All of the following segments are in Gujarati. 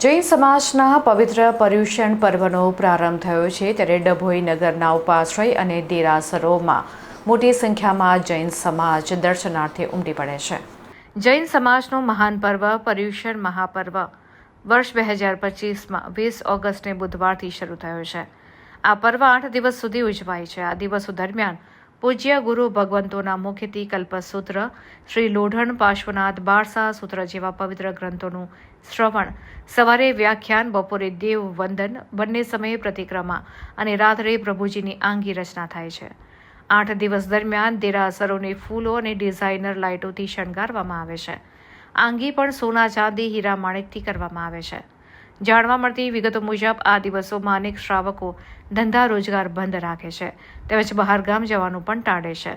જૈન સમાજના પવિત્ર પર્યુષણ પર્વનો પ્રારંભ થયો છે ત્યારે ડભોઈ નગરના ઉપાશ્રય અને દેરાસરોમાં મોટી સંખ્યામાં જૈન સમાજ દર્શનાર્થે ઉમટી પડે છે. જૈન સમાજનો મહાન પર્વ પર્યુષણ મહાપર્વ. વર્ષ બે હજાર પચીસમાં વીસ ઓગસ્ટને બુધવારથી શરૂ થયો છે. આ પર્વ આઠ દિવસ સુધી ઉજવાય છે. આ દિવસો દરમિયાન પૂજ્ય ગુરુ ભગવંતોના મુખથી કલ્પસૂત્ર, શ્રી લોઢણ પાર્શ્વનાથ બારસા સૂત્ર જેવા પવિત્ર ગ્રંથોનું શ્રવણ. સવારે વ્યાખ્યાન, બપોરે દેવ વંદન, બંને સમયે પ્રતિક્રમા અને રાત્રે પ્રભુજીની આંગી રચના થાય છે. આઠ દિવસ દરમિયાન દેરાસરોને ફૂલો અને ડિઝાઇનર લાઇટોથી શણગારવામાં આવે છે. આંગી પણ સોના, ચાંદી, હીરા માણેકથી કરવામાં આવે છે. જાણવા મળતી વિગતો મુજબ આ દિવસોમાં અનેક શ્રાવકો ધંધા રોજગાર બંધ રાખે છે. તેમજ બહારગામ જવાનું પણ ટાળે છે.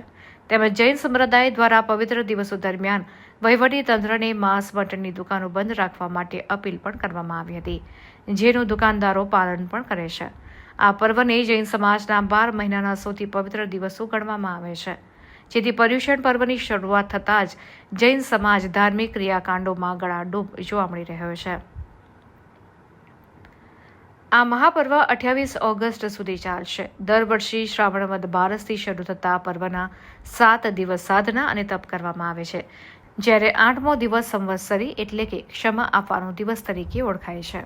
તેમજ જૈન સંપ્રદાય દ્વારા પવિત્ર દિવસો દરમિયાન વહીવટી તંત્રને માંસ મટનની દુકાનો બંધ રાખવા માટે અપીલ પણ કરવામાં આવી હતી, જેનું દુકાનદારો પાલન પણ કરે છે. આ પર્વને જૈન સમાજના બાર મહિનાના સૌથી પવિત્ર દિવસો ગણવામાં આવે છે. જેથી પર્યુષણ પર્વની શરૂઆત થતાં જ જૈન સમાજ ધાર્મિક ક્રિયાકાંડોમાં ગળાડૂબ જોવા મળી રહ્યો છે. આ મહાપર્વ અઠ્યાવીસ ઓગસ્ટ સુધી ચાલશે. દર વર્ષે શ્રાવણ વદ બારસથી શરૂ થતા પર્વના સાત દિવસ સાધના અને તપ કરવામાં આવે છે, જ્યારે આઠમો દિવસ સંવત્સરી એટલે કે ક્ષમા આપવાનો દિવસ તરીકે ઓળખાય છે.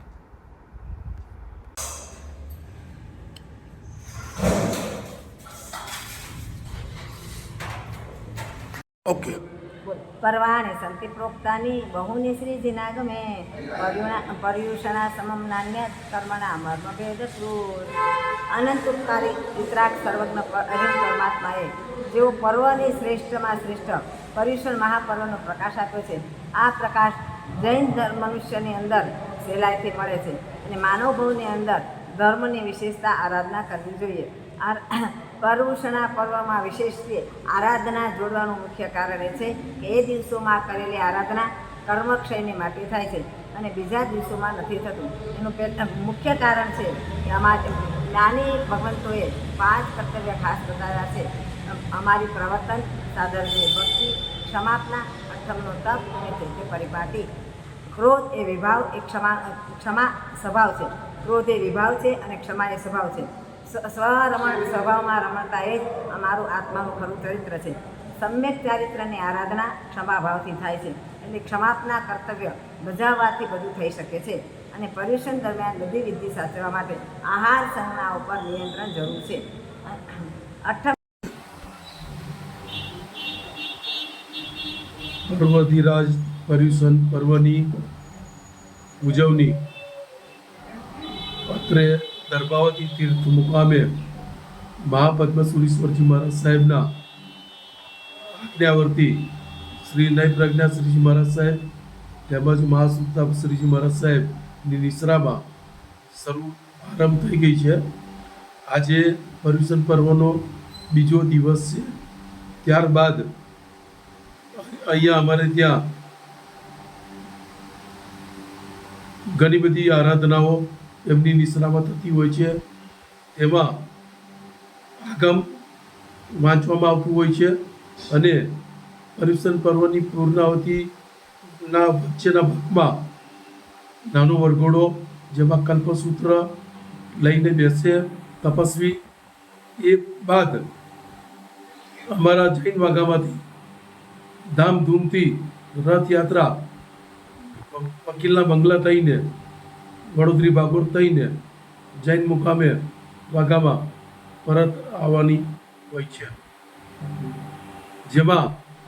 ઓકે. પર્વાણે સંતિ પ્રોક્તાની બહુની શ્રીજીનાગમે પર્યુણા પર્યુષણા સમમ નાન્ય કર્મણા મર્મભેદ અનંત ઉપકારી વિતરાગ સર્વજ્ઞ અહિંદ પરમાત્માએ જેઓ પર્વની શ્રેષ્ઠમાં શ્રેષ્ઠ પર્યુષણ મહાપર્વનો પ્રકાશ આપ્યો છે, આ પ્રકાશ જૈન ધર્મ મનુષ્યની અંદર સહેલાઈથી મળે છે અને માનવભવની અંદર ધર્મની વિશેષતા આરાધના કરવી જોઈએ. આ પર્યુષણા પર્વમાં વિશેષ આરાધના જોડવાનું મુખ્ય કારણ એ છે કે એ દિવસોમાં કરેલી આરાધના કર્મક્ષયને માટે થાય છે અને બીજા દિવસોમાં નથી થતું. એનું મુખ્ય કારણ છે કે અમારે જ્ઞાની ભગવંતોએ પાંચ કર્તવ્ય ખાસ બતાવ્યા છે. અમારી પ્રવર્તન સાધનની ભક્તિ, ક્ષમાપના પ્રથમનો તપ અને ચૈત્ય પરિપાટી. ક્રોધ એ વિભાવ, એ ક્ષમા ક્ષમા સ્વભાવ છે. ક્રોધ એ વિભાવ છે અને ક્ષમા એ સ્વભાવ છે. સ્વરમણ, સ્વભાવમાં રમણતા એ જ અમારું આત્માનું ખરું ચરિત્ર છે. સમ્યક ચારિત્રની આરાધના ક્ષમાભાવથી થાય છે એટલે ક્ષમાપના કર્તવ્ય બજાવવાથી બધું થઈ શકે છે અને પર્યુષણ દરમિયાન બધી વિધિ સાચવવા માટે આહાર સંજ્ઞા ઉપર નિયંત્રણ જરૂર છે. અઠમ પર્વધિરાજ પર્યુષણ પર્વની ઉજવણી. અત્રે દર્ભાવતી તીર્થ મુકામે મહાપદ્મસુરીશ્વરજી મહારાજ સાહેબના આજ્ઞાવર્તી શ્રી નય પ્રજ્ઞા શ્રીજી મહારાજ સાહેબ તેમજ મહાસુતા શ્રીજી મહારાજ સાહેબની નિશ્રામાં શરૂ આરંભ થઈ ગઈ છે. આજે પર્યુષણ પર્વનો બીજો દિવસ છે. ત્યારબાદ અહીંયા અમારે ત્યાં ઘણી બધી આરાધનાઓ એમની નિષ્ણામાં થતી હોય છે તેમાં આગમ વાંચવામાં આવતું હોય છે અને પર્યુષણ પર્વની પૂર્ણાવતીના વચ્ચેના ભાગમાં નાનો વરઘોડો, જેમાં કલ્પસૂત્ર લઈને બેસે તપસ્વી, એ બાદ અમારા જૈન વાઘામાંથી ધામધૂમથી રથયાત્રા વકીલના બંગલા થઈને વડોદરી બાગોર થઈને જૈન મુકામે વાઘામાં પરત આવવાની હોય છે. જેમાં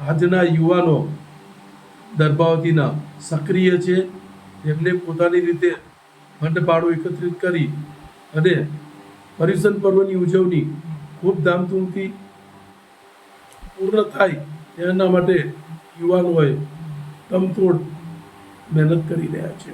આજના યુવાનો દર્ભાવતીના સક્રિય છે. એમને પોતાની રીતે ફંડફાળો એકત્રિત કરી અને પર્યુષણ પર્વની ઉજવણી ખૂબ ધામધૂમથી પૂર્ણ થાય એના માટે યુવાનોએ તમતોડ મહેનત કરી રહ્યા છે.